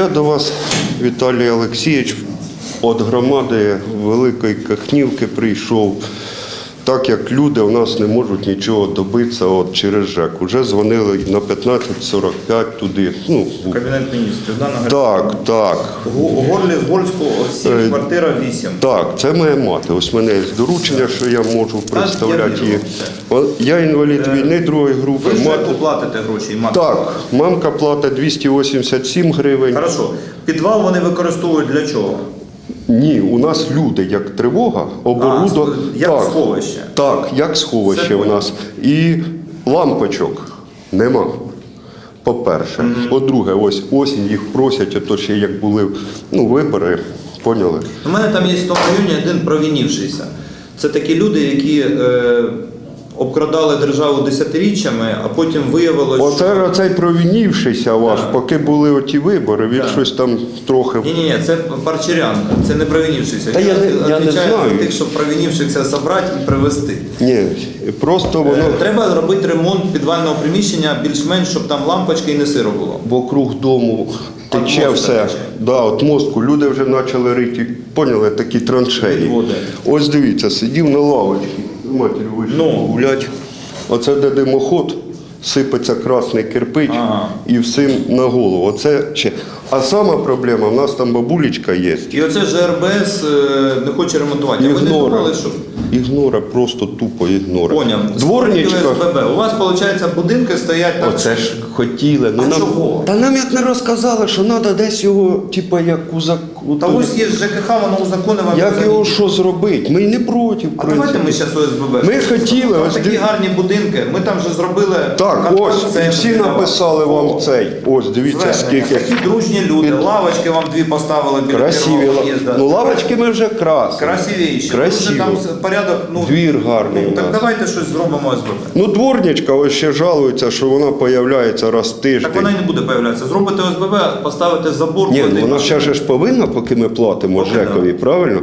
Я до вас, Віталій Олексійович, від громади Великої Кахнівки прийшов. Так як люди у нас не можуть нічого добитися от через ЖЕК. Уже дзвонили на 15.45 туди. Ну, Кабінет міністрів, да, на так, так. У горлі з Гольського Е, квартира 8. Так, це моя мати. Ось мене є доручення, що я можу представляти її. Я інвалід війни другої групи. Ви Мати... платите гроші і мати. Так, мамка платить 287 гривень. Хорошо. Підвал вони використовують для чого? Ні, у нас люди, як тривога, оборудок. А, як сховище. Так, як сховище у нас. І лампочок нема. По-перше. По-друге, ось осінь їх просять, ото ще як були ну, вибори, поняли? У мене там є в тому районі один провінівшийся. Це такі люди, які е, обкрадали державу десятиріччями, а потім виявилось, Оце оцей провінівшийся ваш, Так. поки були оті вибори, він Так. щось там трохи. Ні, ні, ні, це Парчерян, це не провінівшийся. Та Він я не- я не знаю. тих, щоб провінівшихся забрати і привезти. Ні, просто воно Е, Треба робити ремонт підвального приміщення більш-менш, щоб там лампочки і не сиро було. вокруг дому тече все. Да, от мозку. Люди вже почали рити, поняли, такі траншеї. Ось дивіться, сидів на лавочці. З матір'ю вийшов Ну. гулять. Оце де димоход, сипеться красний кирпич Ага. і всім на голову. Оце ще. А сама проблема, в нас там бабулечка є. І оце ЖРБС е, не хоче ремонтувати. А ви не Ігнора. думали, що Ігнора, просто тупо ігнора. поняв? Дворничка. СББ. У вас, виходить, будинки стоять там. Оце ж хотіли. Ну, А нам, чого? Та нам як не розказали, що треба десь його, типа, як у зак... Та ось є ЖКХ, воно узаконено. вам Як його що зробити? Ми не проти. в А давайте принципі. ми зараз ОСББ. Ми хотіли, ось такі гарні будинки. Ми там вже зробили. Так, ось, і всі написали вам цей. Ось, дивіться, звернення. скільки. Такі дружні люди. Лавочки вам дві поставили біля Красиві. первого. Ну, лавочки ми вже красимо. Красивіші. Красиво. Дуже там порядок. Ну, Двір гарний Ну, у так нас. давайте щось зробимо ОСББ. Ну, дворничка ось ще жалується, що вона появляється раз в тиждень. Так вона і не буде появлятися. Зробите ОСББ, поставите забор. Ні, ну і вона ще ж повинна, поки ми платимо Жекові, правильно?